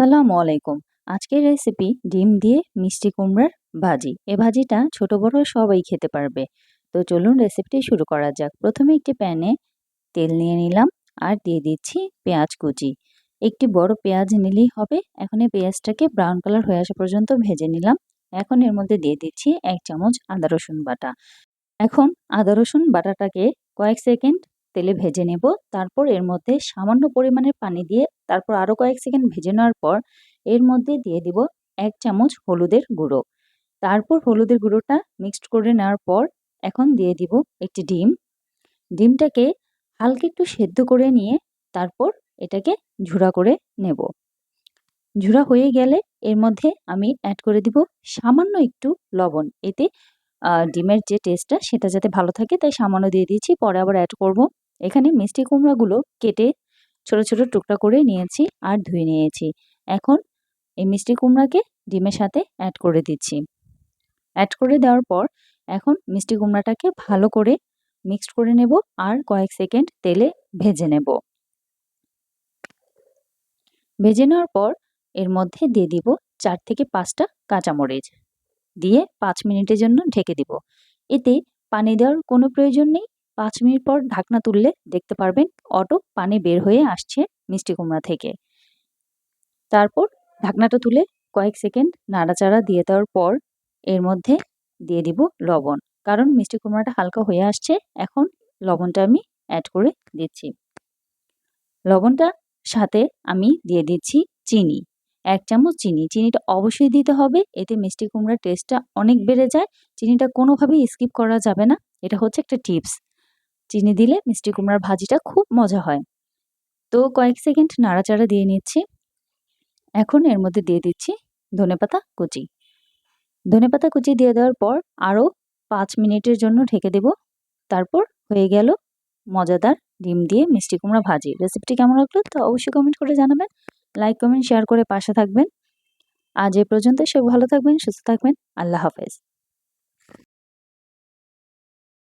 আসসালামু আলাইকুম। আজকের রেসিপি ডিম দিয়ে মিষ্টি কুমড়ার ভাজি। এ ভাজিটা ছোট, বড় সবাই খেতে পারবে। তো চলুন রেসিপিটি শুরু করা যাক। প্রথমে একটি প্যানে তেল নিয়ে নিলাম আর দিয়ে দিচ্ছি পেঁয়াজ কুচি। একটি বড় পেঁয়াজ নিলেই হবে। এখন এই পেঁয়াজটাকে ব্রাউন কালার হয়ে আসা পর্যন্ত ভেজে নিলাম। এখন এর মধ্যে দিয়ে দিচ্ছি এক চামচ আদা রসুন বাটা। এখন আদা রসুন বাটাটাকে কয়েক সেকেন্ড তেলে ভেজে নেব। তারপর এর মধ্যে সামান্য পরিমাণে পানি দিয়ে তারপর আরও কয়েক সেকেন্ড ভেজে নেওয়ার পর এর মধ্যে দিয়ে দিব এক চামচ হলুদের গুঁড়ো। তারপর হলুদের গুঁড়োটা মিক্সড করে নেওয়ার পর এখন দিয়ে দিব একটি ডিম। ডিমটাকে হালকা একটু সেদ্ধ করে নিয়ে তারপর এটাকে ঝুড়া করে নেব। ঝুড়া হয়ে গেলে এর মধ্যে আমি অ্যাড করে দিব সামান্য একটু লবণ। এতে ডিমের যে টেস্টটা সেটা যাতে ভালো থাকে, তাই সামান্য দিয়ে দিয়েছি। পরে আবার অ্যাড করব এখানে মিষ্টি কুমড়াগুলো কেটে ছোট ছোট টুকরা করে নিয়েছি আর ধুয়ে নিয়েছি। এখন এই মিষ্টি কুমড়াকে ডিমের সাথে অ্যাড করে দিচ্ছি। অ্যাড করে দেওয়ার পর এখন মিষ্টি কুমড়াটাকে ভালো করে মিক্সড করে নেব আর কয়েক সেকেন্ড তেলে ভেজে নেব। ভেজে নেওয়ার পর এর মধ্যে দিয়ে দিব চার থেকে পাঁচটা কাঁচামরিচ। দিয়ে পাঁচ মিনিটের জন্য ঢেকে দিব। এতে পানি দেওয়ার কোনো প্রয়োজন নেই। পাঁচ মিনিট পর ঢাকনা তুললে দেখতে পারবেন অটো পানি বের হয়ে আসছে মিষ্টি কুমড়া থেকে। তারপর ঢাকনাটা তুলে কয়েক সেকেন্ড নাড়াচাড়া দিয়ে দেওয়ার পর এর মধ্যে দিয়ে দিব লবণ। কারণ মিষ্টি কুমড়াটা হালকা হয়ে আসছে, এখন লবণটা আমি অ্যাড করে দিচ্ছি। লবণটা সাথে আমি দিয়ে দিচ্ছি চিনি, এক চামচ চিনি। চিনিটা অবশ্যই দিতে হবে, এতে মিষ্টি কুমড়ার টেস্টটা অনেক বেড়ে যায়। চিনিটা কোনোভাবেই স্কিপ করা যাবে না। এটা হচ্ছে একটা টিপস চিনি দিলে মিষ্টি কুমড়ার ভাজিটা খুব মজা হয়। তো কয়েক সেকেন্ড নাড়াচাড়া দিয়ে নিচ্ছি। এখন এর মধ্যে দিয়ে দিচ্ছি ধনেপাতা কুচি। ধনেপাতা কুচি দিয়ে দেওয়ার পর আরও পাঁচ মিনিটের জন্য ঢেকে দেব। তারপর হয়ে গেল মজাদার ডিম দিয়ে মিষ্টি কুমড়া ভাজি। রেসিপিটি কেমন লাগল তা অবশ্যই কমেন্ট করে জানাবেন। লাইক, কমেন্ট, শেয়ার করে পাশে থাকবেন। আজ এ পর্যন্ত সব ভালো থাকবেন, সুস্থ থাকবেন। আল্লাহ হাফেজ।